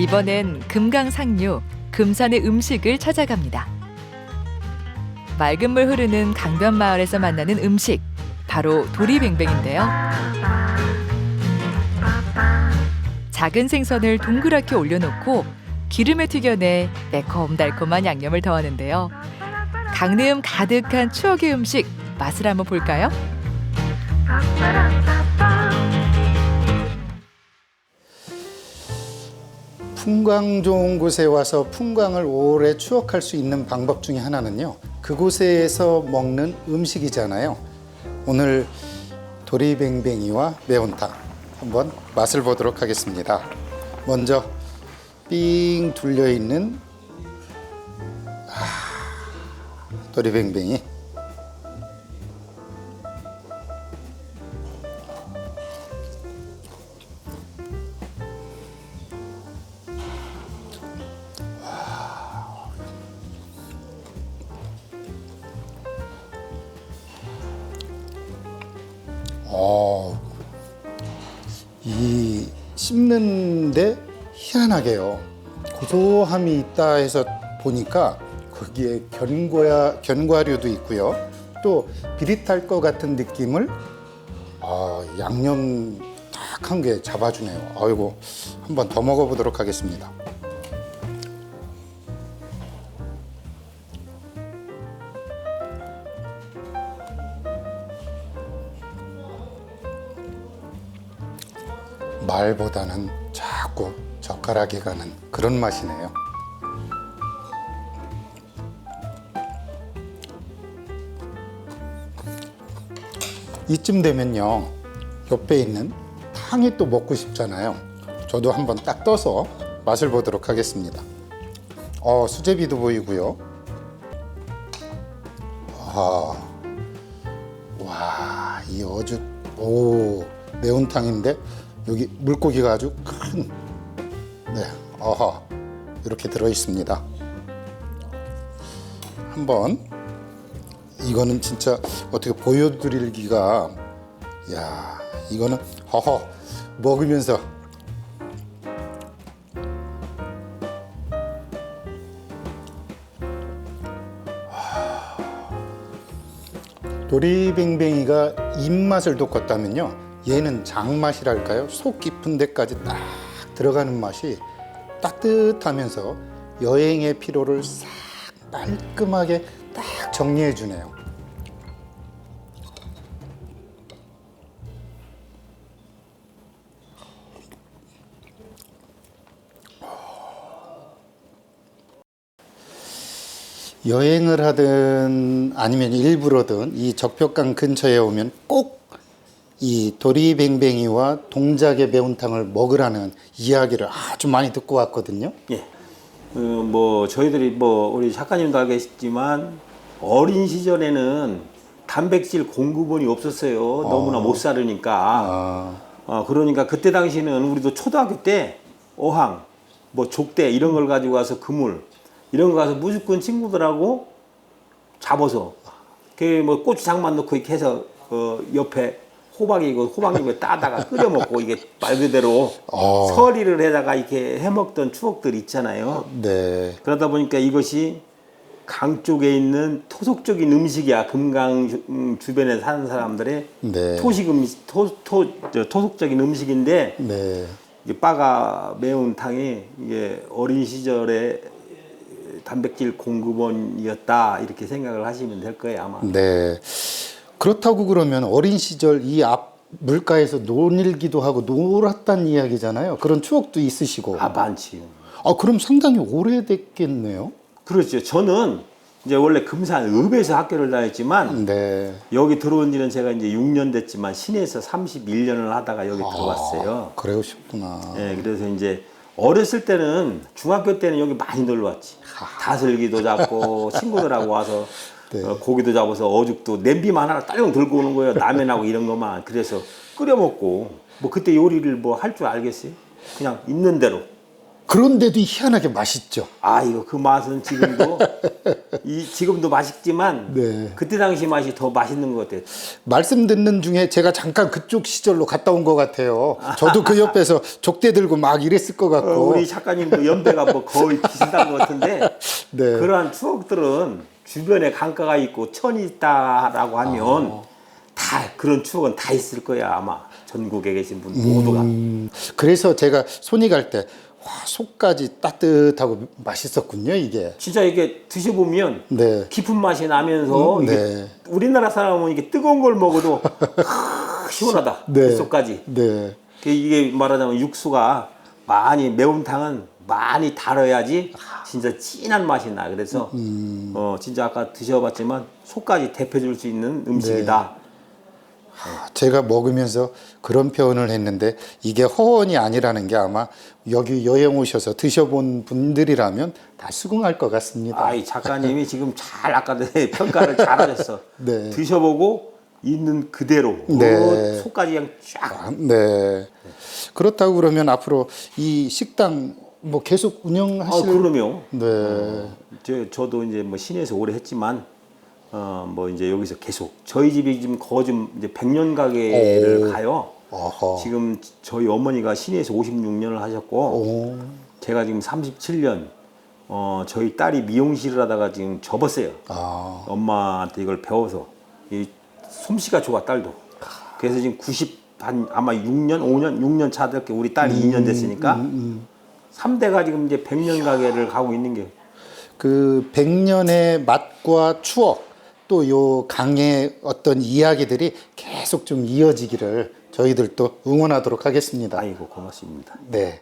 이번엔 금강 상류 금산의 음식을 찾아갑니다. 맑은 물 흐르는 강변 마을에서 만나는 음식 바로 도리뱅뱅인데요. 작은 생선을 동그랗게 올려놓고 기름에 튀겨내 매콤달콤한 양념을 더하는데요. 강내음 가득한 추억의 음식 맛을 한번 볼까요? 풍광 좋은 곳에 와서 풍광을 오래 추억할 수 있는 방법 중에 하나는요. 그곳에서 먹는 음식이잖아요. 오늘 도리뱅뱅이와 매운탕 한번 맛을 보도록 하겠습니다. 먼저 삥 둘려 있는 아, 도리뱅뱅이 이 씹는데 희한하게요. 고소함이 있다 해서 보니까 거기에 견과야, 견과류도 있고요. 또 비릿할 것 같은 느낌을 아, 양념 딱 한 개 잡아주네요. 아이고, 한번 더 먹어보도록 하겠습니다. 말보다는 자꾸 젓가락이 가는 그런 맛이네요. 이쯤 되면요, 옆에 있는 탕이 또 먹고 싶잖아요. 저도 한번 딱 떠서 맛을 보도록 하겠습니다. 어, 수제비도 보이고요. 아, 와, 이 어죽, 오, 매운탕인데 여기 물고기가 아주 큰, 네, 어허, 이렇게 들어 있습니다. 한번 이거는 진짜 어떻게 보여드리기가, 야, 이거는 허허 먹으면서 도리뱅뱅이가 입맛을 돋궜다면요 얘는 장맛이랄까요? 속 깊은 데까지 딱 들어가는 맛이 따뜻하면서 여행의 피로를 싹 깔끔하게 딱 정리해 주네요. 여행을 하든 아니면 일부러든 이 적벽강 근처에 오면 꼭 이 도리뱅뱅이와 동작의 매운탕을 먹으라는 이야기를 아주 많이 듣고 왔거든요. 예. 어, 뭐 저희들이 뭐 우리 작가님도 알겠지만 어린 시절에는 단백질 공급원이 없었어요. 너무나 못 살으니까. 아, 어, 그러니까 그때 당시는 우리도 초등학교 때 어항, 뭐 족대 이런 걸 가지고 가서 그물 이런 거 가서 무조건 친구들하고 잡아서 그뭐 고추장만 넣고 이렇게 해서 어, 옆에 호박이고 호박잎을 따다가 끓여 먹고 이게 말 그대로 어. 서리를 해다가 이렇게 해 먹던 추억들 있잖아요. 네. 그러다 보니까 이것이 강 쪽에 있는 토속적인 음식이야. 금강 주, 음, 주변에 사는 사람들의 네. 토식 음식, 토, 토, 저, 토속적인 음식인데 네. 이 빠가 매운탕이 이게 어린 시절에 단백질 공급원이었다 이렇게 생각을 하시면 될 거예요 아마. 네. 그렇다고 그러면 어린 시절 이 앞 물가에서 논일기도 하고 놀았다는 이야기잖아요. 그런 추억도 있으시고. 아 많지요. 아, 그럼 상당히 오래됐겠네요. 그렇죠. 저는 이제 원래 금산 읍에서 학교를 다녔지만 네. 여기 들어온 지는 제가 이제 6년 됐지만 시내에서 31년을 하다가 여기 들어왔어요. 아, 그러셨구나. 예, 그래서 이제 어렸을 때는 중학교 때는 여기 많이 놀러 왔지. 다슬기도 잡고 친구들하고 와서 네. 어, 고기도 잡아서 어죽도 냄비만 하나 딸랑 들고 오는 거예요. 라면하고 이런 것만. 그래서 끓여 먹고 뭐 그때 요리를 뭐 할 줄 알겠어요? 그냥 있는 대로 그런데도 희한하게 맛있죠. 아 이거 그 맛은 지금도 이 지금도 맛있지만 네. 그때 당시 맛이 더 맛있는 것 같아요. 말씀 듣는 중에 제가 잠깐 그쪽 시절로 갔다 온 것 같아요. 저도 그 옆에서 족대 들고 막 이랬을 것 어, 같고. 우리 작가님도 연배가 뭐 거의 비슷한 것 같은데 네. 그러한 추억들은 주변에 강가가 있고 천이 있다라고 하면 아. 다 그런 추억은 다 있을 거야 아마 전국에 계신 분 모두가 음, 그래서 제가 손이 갈 때, 와, 속까지 따뜻하고 맛있었군요, 이게. 진짜 이게 드셔보면 네. 깊은 맛이 나면서 음, 이게 네. 우리나라 사람은 이게 뜨거운 걸 먹어도 하, 시원하다 네. 뱃속까지 네. 그 이게 말하자면 육수가 많이 매운탕은 많이 달아야지 진짜 진한 맛이 나. 그래서 음. 어 진짜 아까 드셔봤지만 속까지 데펴줄 수 있는 음식이다. 제가 먹으면서 그런 표현을 했는데 이게 허언이 아니라는 게 아마 여기 여행 오셔서 드셔본 분들이라면 다 수긍할 것 같습니다. 아이 작가님이 지금 잘 아까 전에 평가를 잘하셨어. 네. 드셔보고 있는 그대로 네. 어, 속까지 그냥 쫙. 아, 네. 그렇다고 그러면 앞으로 이 식당 뭐 계속 아 운영하실 그러면 네. 저, 저도 이제 뭐 시내에서 오래 했지만 어 뭐 이제 여기서 계속 저희 집이 지금 거좀 이제 100년 가게를 오. 가요. 어허. 지금 저희 어머니가 시내에서 56년을 하셨고 오. 제가 지금 37년 어 저희 딸이 미용실을 하다가 지금 접었어요. 아. 엄마한테 이걸 배워서 이 솜씨가 좋아 딸도. 그래서 지금 90 한 아마 6년 5년 6년 차들게 우리 딸이 2년 됐으니까 3대가 지금 이제 100년 가게를 가고 있는 게그 100년의 맛과 추억 또 요 강의 어떤 이야기들이 계속 좀 이어지기를 저희들도 응원하도록 하겠습니다. 아이고 고맙습니다. 네.